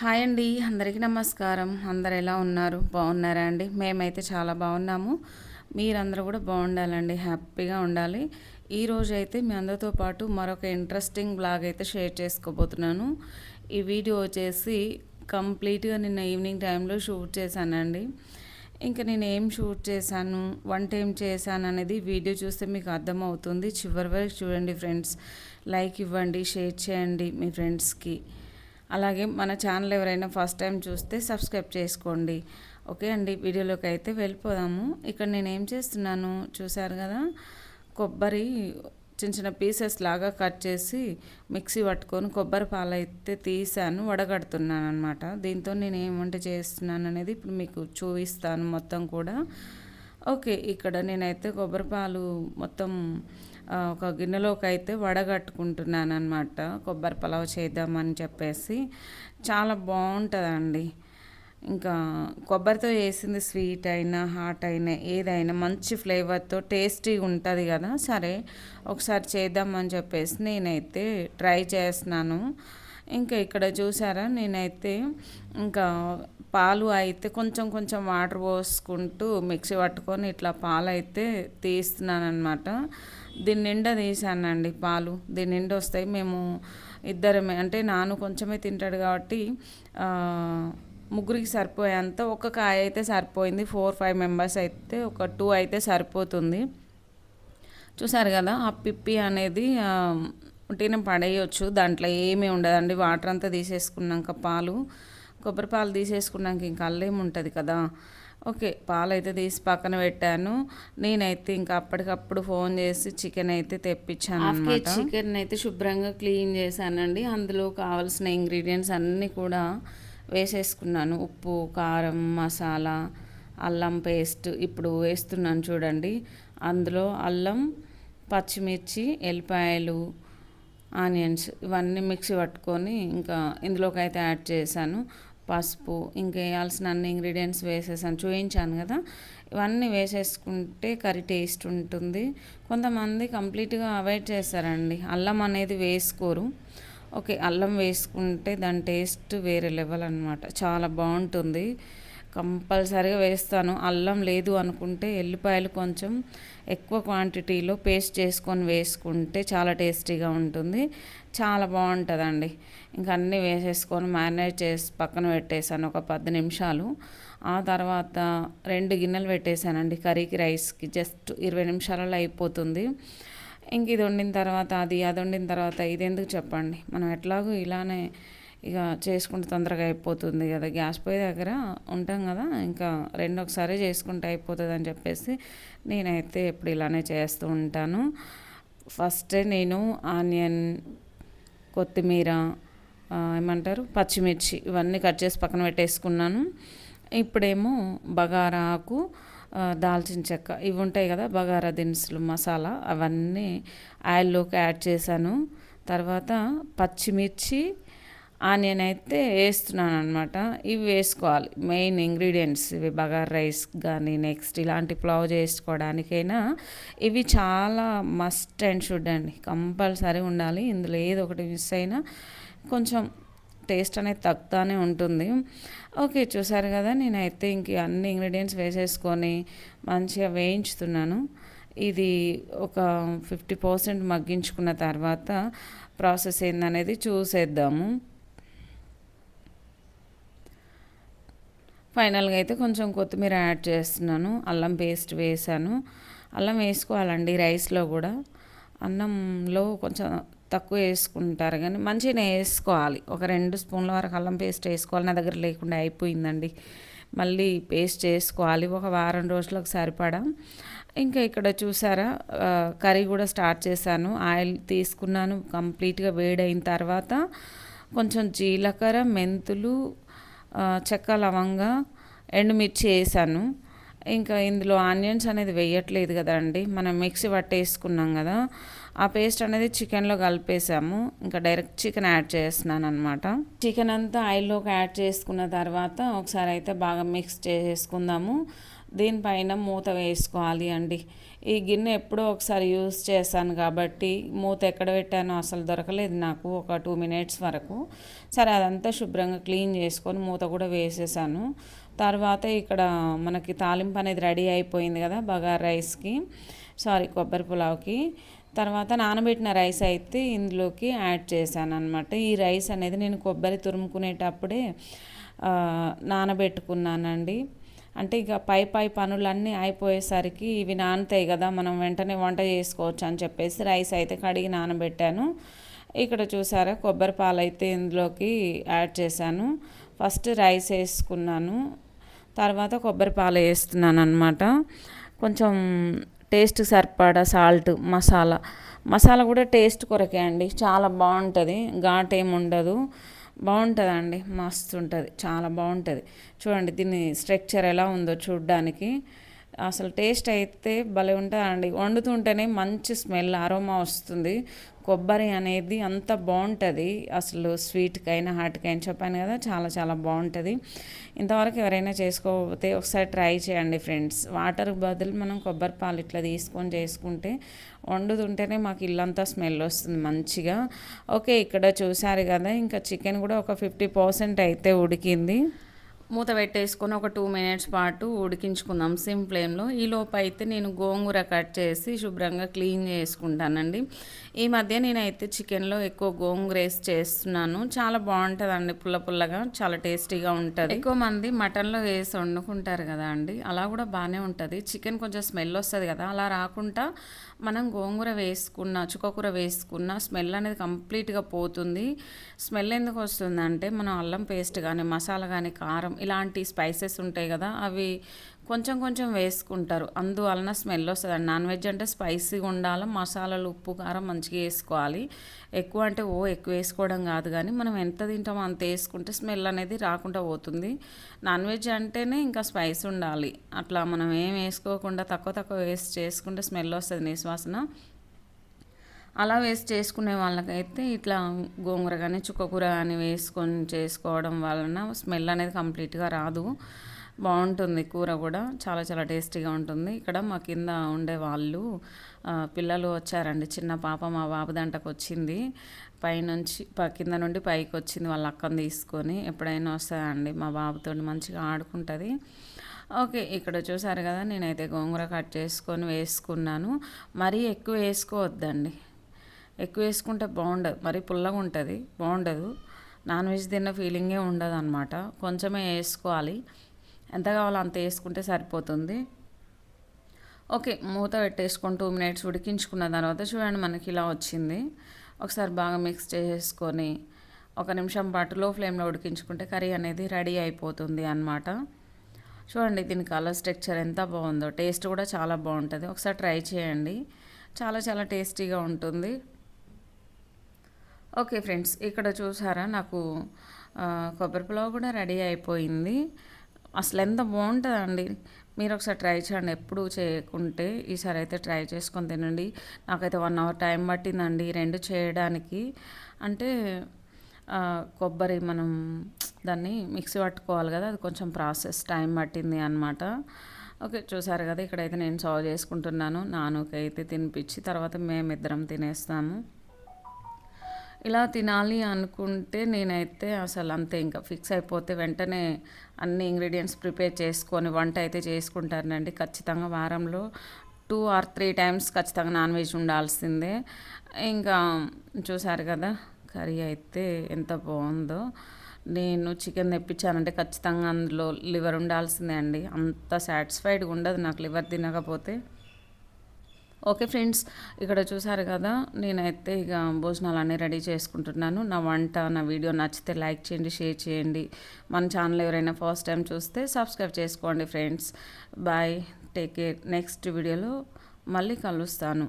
Hi అండి అందరికీ నమస్కారం. అందరు ఎలా ఉన్నారు? బాగున్నారా అండి? మేమైతే చాలా బాగున్నాము. మీరందరూ కూడా బాగుండాలండి హ్యాపీగా ఉండాలి. ఈరోజు అయితే మీ అందరితో పాటు మరొక ఇంట్రెస్టింగ్ బ్లాగ్ అయితే షేర్ చేసుకోబోతున్నాను. ఈ వీడియో వచ్చేసి కంప్లీట్గా నిన్న ఈవినింగ్ టైంలో షూట్ చేశానండి. ఇంకా నేను ఏం షూట్ చేశాను వంట ఏం చేశాను అనేది వీడియో చూస్తే మీకు అర్థమవుతుంది. చివరి వరకు చూడండి ఫ్రెండ్స్. లైక్ ఇవ్వండి షేర్ చేయండి మీ ఫ్రెండ్స్కి. అలాగే మన ఛానల్ ఎవరైనా ఫస్ట్ టైం చూస్తే సబ్స్క్రైబ్ చేసుకోండి. ఓకే అండి వీడియోలోకి అయితే వెళ్ళిపోదాము. ఇక్కడ నేను ఏం చేస్తున్నాను చూసారు కదా? కొబ్బరి చిన్న చిన్న పీసెస్ లాగా కట్ చేసి మిక్సీ పట్టుకొని కొబ్బరి పాలు అయితే తీసాను వడగడుతున్నాను అనమాట దీంతో నేను ఏం వంట చేస్తున్నాను అనేది ఇప్పుడు మీకు చూపిస్తాను మొత్తం కూడా. ఓకే ఇక్కడ నేనైతే కొబ్బరి పాలు మొత్తం ఒక గిన్నెలోకి అయితే వడగట్టుకుంటున్నాను అనమాట కొబ్బరి పలావ్ చేద్దామని చెప్పేసి. చాలా బాగుంటుందండి. ఇంకా కొబ్బరితో చేసింది స్వీట్ అయినా హాట్ అయినా ఏదైనా మంచి ఫ్లేవర్తో టేస్టీగా ఉంటుంది కదా. సరే ఒకసారి చేద్దామని చెప్పేసి నేనైతే ట్రై చేస్తున్నాను. ఇంకా ఇక్కడ చూసారా నేనైతే ఇంకా పాలు అయితే కొంచెం కొంచెం వాటర్ పోసుకుంటూ మిక్సీ పట్టుకొని ఇట్లా పాలు అయితే తీస్తున్నాను దీని నిండా తీసానండి పాలు. దీని నిండా వస్తాయి. మేము ఇద్దరమే అంటే నాను కొంచెమే తింటాడు కాబట్టి ముగ్గురికి సరిపోయేంత ఒక కాయ అయితే సరిపోయింది. ఫోర్ ఫైవ్ మెంబర్స్ అయితే ఒక టూ అయితే సరిపోతుంది. చూసారు కదా ఆ పిప్పి అనేది ఉట్టిన పడేయచ్చు. దాంట్లో ఏమీ ఉండదండి. వాటర్ అంతా తీసేసుకున్నాక పాలు. కొబ్బరి పాలు తీసేసుకున్నాక ఇంకా అల్లేమి ఉంటుంది కదా. ఓకే పాలు అయితే తీసి పక్కన పెట్టాను. నేనైతే ఇంకా అప్పటికప్పుడు ఫోన్ చేసి చికెన్ అయితే తెప్పించాను అనమాట చికెన్ అయితే శుభ్రంగా క్లీన్ చేశానండి. అందులో కావాల్సిన ఇంగ్రీడియంట్స్ అన్నీ కూడా వేసేసుకున్నాను. ఉప్పు కారం మసాలా అల్లం పేస్ట్ ఇప్పుడు వేస్తున్నాను చూడండి. అందులో అల్లం పచ్చిమిర్చి ఎల్లిపాయలు ఆనియన్స్ ఇవన్నీ మిక్సీ పట్టుకొని ఇంకా ఇందులోకి అయితే యాడ్ చేశాను. పసుపు ఇంకా వేయాల్సిన అన్ని ఇంగ్రీడియంట్స్ వేసేసాను. చూపించాను కదా. ఇవన్నీ వేసేసుకుంటే కర్రీ టేస్ట్ ఉంటుంది. కొంతమంది కంప్లీట్గా అవాయిడ్ చేస్తారండి. అల్లం అనేది వేసుకోరు. ఓకే అల్లం వేసుకుంటే దాని టేస్ట్ వేరే లెవెల్ అనమాట చాలా బాగుంటుంది. కంపల్సరీగా వేస్తాను. అల్లం లేదు అనుకుంటే ఎల్లిపాయలు కొంచెం ఎక్కువ క్వాంటిటీలో పేస్ట్ చేసుకొని వేసుకుంటే చాలా టేస్టీగా ఉంటుంది. చాలా బాగుంటుందండి. ఇంకా అన్నీ వేసేసుకొని మ్యారినేట్ చేసి పక్కన పెట్టేశాను ఒక పది నిమిషాలు. ఆ తర్వాత రెండు గిన్నెలు పెట్టేశానండి కర్రీకి రైస్కి. జస్ట్ ఇరవై నిమిషాలలో అయిపోతుంది. ఇంక ఇది వండిన తర్వాత అది అది వండిన తర్వాత ఇది ఎందుకు చెప్పండి? మనం ఎట్లాగో ఇలానే ఇక చేసుకుంటే తొందరగా అయిపోతుంది కదా. గ్యాస్ పొయ్యి దగ్గర ఉంటాం కదా ఇంకా రెండు ఒకసారి చేసుకుంటే అయిపోతుంది అని చెప్పేసి నేనైతే ఎప్పుడు ఇలానే చేస్తూ ఉంటాను. ఫస్ట్ నేను ఆనియన్ కొత్తిమీర ఏమంటారు పచ్చిమిర్చి ఇవన్నీ కట్ చేసి పక్కన పెట్టేసుకున్నాను. ఇప్పుడేమో బగారా ఆకు దాల్చిన చెక్క ఇవి ఉంటాయి కదా బగారా దినుసులు మసాలా అవన్నీ ఆయిల్లోకి యాడ్ చేశాను. తర్వాత పచ్చిమిర్చి ఆనియన్ అయితే వేస్తున్నాను అనమాట ఇవి వేసుకోవాలి. మెయిన్ ఇంగ్రీడియంట్స్ ఇవి బగార్ రైస్ కానీ నెక్స్ట్ ఇలాంటి ప్లవ్ చేసుకోవడానికైనా ఇవి చాలా మస్ట్ అండ్ షుడ్ అండి. కంపల్సరీ ఉండాలి. ఇందులో ఏదో ఒకటి మిస్ అయినా కొంచెం టేస్ట్ అనేది తగ్గుతానే ఉంటుంది. ఓకే చూసారు కదా నేనైతే ఇంక అన్ని ఇంగ్రీడియంట్స్ వేసేసుకొని మంచిగా వేయించుతున్నాను. ఇది ఒక ఫిఫ్టీ పర్సెంట్ మగ్గించుకున్న తర్వాత ప్రాసెస్ ఏందనేది చూసేద్దాము. ఫైనల్గా అయితే కొంచెం కొత్తిమీర యాడ్ చేస్తున్నాను. అల్లం పేస్ట్ వేసాను అల్లం వేసుకోవాలండి రైస్లో కూడా. అన్నంలో కొంచెం తక్కువ వేసుకుంటారు కానీ మంచిగా వేసుకోవాలి. ఒక రెండు స్పూన్ల వరకు అల్లం పేస్ట్ వేసుకోవాలి. నా దగ్గర లేకుండా అయిపోయిందండి. మళ్ళీ పేస్ట్ చేసుకోవాలి. ఒక వారం రోజులకు సరిపడా. ఇంకా ఇక్కడ చూసారా కర్రీ కూడా స్టార్ట్ చేశాను. ఆయిల్ తీసుకున్నాను. కంప్లీట్గా వేడైన తర్వాత కొంచెం జీలకర్ర మెంతులు చెక్క లవంగ ఎండుమిర్చి వేసాను. ఇంకా ఇందులో ఆనియన్స్ అనేది వేయట్లేదు కదండి. మనం మిక్సీ పట్టేసుకున్నాం కదా. ఆ పేస్ట్ అనేది చికెన్లో కలిపేసాము. ఇంకా డైరెక్ట్ చికెన్ యాడ్ చేస్తున్నాను అనమాట చికెన్ అంతా ఆయిల్లోకి యాడ్ చేసుకున్న తర్వాత ఒకసారి అయితే బాగా మిక్స్ చేసుకుందాము. దీనిపైన మూత వేసుకోవాలి అండి. ఈ గిన్నె ఎప్పుడో ఒకసారి యూస్ చేశాను కాబట్టి మూత ఎక్కడ పెట్టానో అసలు దొరకలేదు నాకు ఒక టూ మినిట్స్ వరకు. సరే అదంతా శుభ్రంగా క్లీన్ చేసుకొని మూత కూడా వేసేసాను. తర్వాత ఇక్కడ మనకి తాలింపు అనేది రెడీ అయిపోయింది కదా బగార్ రైస్కి. సారీ కొబ్బరి పులావ్కి. తర్వాత నానబెట్టిన రైస్ అయితే ఇందులోకి యాడ్ చేశాను అనమాట ఈ రైస్ అనేది నేను కొబ్బరి తురుముకునేటప్పుడే నానబెట్టుకున్నానండి. అంటే ఇక పై పై పనులన్నీ అయిపోయేసరికి ఇవి నానుతాయి కదా మనం వెంటనే వంట చేసుకోవచ్చు అని చెప్పేసి రైస్ అయితే కడిగి నానబెట్టాను. ఇక్కడ చూసారా కొబ్బరి పాలు అయితే ఇందులోకి యాడ్ చేశాను. ఫస్ట్ రైస్ వేసుకున్నాను. తర్వాత కొబ్బరి పాలు వేస్తున్నాను అనమాట కొంచెం టేస్ట్ సరిపడా సాల్ట్ మసాలా. మసాలా కూడా టేస్ట్ కొరకే అండి చాలా బాగుంటుంది ఘాట్ ఏమి ఉండదు. బాగుంటుందండి. మస్తు ఉంటుంది. చాలా బాగుంటుంది. చూడండి దీని స్ట్రక్చర్ ఎలా ఉందో చూడ్డానికి. అసలు టేస్ట్ అయితే భలే ఉంటుందండి. వండుతుంటేనే మంచి స్మెల్ అరోమా వస్తుంది. కొబ్బరి అనేది అంత బాగుంటుంది. అసలు స్వీట్కైనా హాట్కైనా చెప్పాను కదా చాలా చాలా బాగుంటుంది. ఇంతవరకు ఎవరైనా చేసుకోకపోతే ఒకసారి ట్రై చేయండి ఫ్రెండ్స్. వాటర్ బదులు మనం కొబ్బరి పాలు ఇట్లా తీసుకొని చేసుకుంటే వండుతుంటేనే మాకు ఇల్లంతా స్మెల్ వస్తుంది మంచిగా. ఓకే ఇక్కడ చూసారు కదా ఇంకా చికెన్ కూడా ఒక ఫిఫ్టీ పర్సెంట్ అయితే ఉడికింది. మూత పెట్టేసుకొని ఒక టూ మినిట్స్ పాటు ఉడికించుకుందాం. సిమ్ ఫ్లేమ్లో ఈ లోపు అయితే నేను గోంగూర కట్ చేసి శుభ్రంగా క్లీన్ చేసుకుంటానండి. ఈ మధ్య నేనైతే చికెన్లో ఎక్కువ గోంగూర వేసి చేస్తున్నాను. చాలా బాగుంటుందండి పుల్ల పుల్లగా. చాలా టేస్టీగా ఉంటుంది. ఎక్కువ మంది మటన్లో వేసి వండుకుంటారు కదా అండి. అలా కూడా బాగానే ఉంటుంది. చికెన్ కొంచెం స్మెల్ వస్తుంది కదా. అలా రాకుండా మనం గోంగూర వేసుకున్న చుక్కకూర వేసుకున్న స్మెల్ అనేది కంప్లీట్గా పోతుంది. స్మెల్ ఎందుకు వస్తుందంటే మనం అల్లం పేస్ట్ కానీ మసాలా కానీ కారం ఇలాంటి స్పైసెస్ ఉంటాయి కదా అవి కొంచెం కొంచెం వేసుకుంటారు. అందువలన స్మెల్ వస్తుంది నాన్ వెజ్ అంటే స్పైసీగా ఉండాలి మసాలాలు ఉప్పు కారం మంచిగా వేసుకోవాలి. ఎక్కువ అంటే ఓ ఎక్కువ వేసుకోవడం కాదు కానీ మనం ఎంత తింటామో అంత వేసుకుంటే స్మెల్ అనేది రాకుండా పోతుంది. నాన్ వెజ్ అంటేనే ఇంకా స్పైస్ ఉండాలి. అట్లా మనం ఏం వేసుకోకుండా తక్కువ తక్కువ వేసి చేసుకుంటే స్మెల్ వస్తుంది నిశ్వాసన. అలా వేసి చేసుకునే వాళ్ళకైతే ఇట్లా గోంగూర కానీ చుక్కకూర కానీ వేసుకొని చేసుకోవడం వలన స్మెల్ అనేది కంప్లీట్గా రాదు. బాగుంటుంది కూర కూడా. చాలా చాలా టేస్టీగా ఉంటుంది. ఇక్కడ మా కింద ఉండే వాళ్ళు పిల్లలు వచ్చారండి. చిన్న పాప మా బాబు దంటకు వచ్చింది. పైనుంచి కింద నుండి పైకి వచ్చింది వాళ్ళ అక్కను తీసుకొని. ఎప్పుడైనా వస్తాయండి. మా బాబుతో మంచిగా ఆడుకుంటుంది. ఓకే ఇక్కడ చూసారు కదా నేనైతే గోంగూర కట్ చేసుకొని వేసుకున్నాను. మరీ ఎక్కువ వేసుకోవద్దండి. ఎక్కువ వేసుకుంటే బాగుండదు. మరీ పుల్లగా ఉంటుంది. బాగుండదు. నాన్ వెజ్ తిన్న ఫీలింగే ఉండదు అనమాట కొంచెమే వేసుకోవాలి. ఎంత కావాలో అంత వేసుకుంటే సరిపోతుంది. ఓకే మూత పెట్టేసుకొని టూ మినిట్స్ ఉడికించుకున్న తర్వాత చూడండి మనకి ఇలా వచ్చింది. ఒకసారి బాగా మిక్స్ చేసుకొని ఒక నిమిషం పాటు లో ఫ్లేమ్లో ఉడికించుకుంటే కర్రీ అనేది రెడీ అయిపోతుంది అనమాట చూడండి దీని కలర్ స్ట్రక్చర్ ఎంత బాగుందో టేస్ట్ కూడా చాలా బాగుంటుంది. ఒకసారి ట్రై చేయండి. చాలా చాలా టేస్టీగా ఉంటుంది. ఓకే ఫ్రెండ్స్ ఇక్కడ చూసారా నాకు కొబ్బరి పులావ్ కూడా రెడీ అయిపోయింది. అసలు ఎంత బాగుంటుందండి? మీరు ఒకసారి ట్రై చేయండి. ఎప్పుడు చేయకుంటే ఈసారి అయితే ట్రై చేసుకొని తినండి. నాకైతే వన్ అవర్ టైం పట్టిందండి రెండు చేయడానికి. అంటే కొబ్బరి మనం దాన్ని మిక్సీ పట్టుకోవాలి కదా అది కొంచెం ప్రాసెస్ టైం పట్టింది అనమాట ఓకే చూసారు కదా ఇక్కడైతే నేను సాల్వ్ చేసుకుంటున్నాను. నానుకైతే తినిపించి తర్వాత మేమిద్దరం తినేస్తాము. ఇలా తినాలి అనుకుంటే నేనైతే అసలు అంతే ఇంకా ఫిక్స్ అయిపోతే వెంటనే అన్ని ఇంగ్రీడియంట్స్ ప్రిపేర్ చేసుకొని వంట అయితే చేసుకుంటానండి. ఖచ్చితంగా వారంలో టూ ఆర్ త్రీ టైమ్స్ ఖచ్చితంగా నాన్ వెజ్ ఉండాల్సిందే. ఇంకా చూసారు కదా కర్రీ అయితే ఎంత బాగుందో. నేను చికెన్ తెప్పించానంటే ఖచ్చితంగా అందులో లివర్ ఉండాల్సిందే అండి. అంత సాటిస్ఫైడ్గా ఉండదు నాకు లివర్ తినకపోతే. ఓకే ఫ్రెండ్స్ ఇక్కడ చూసారు కదా నేనైతే ఇక భోజనాలు అన్నీ రెడీ చేసుకుంటున్నాను. నా వంట నా వీడియో నచ్చితే లైక్ చేయండి షేర్ చేయండి. మన ఛానల్ ఎవరైనా ఫస్ట్ టైం చూస్తే సబ్స్క్రైబ్ చేసుకోండి friends. Bye take care. Next వీడియోలో మళ్ళీ కలుస్తాను.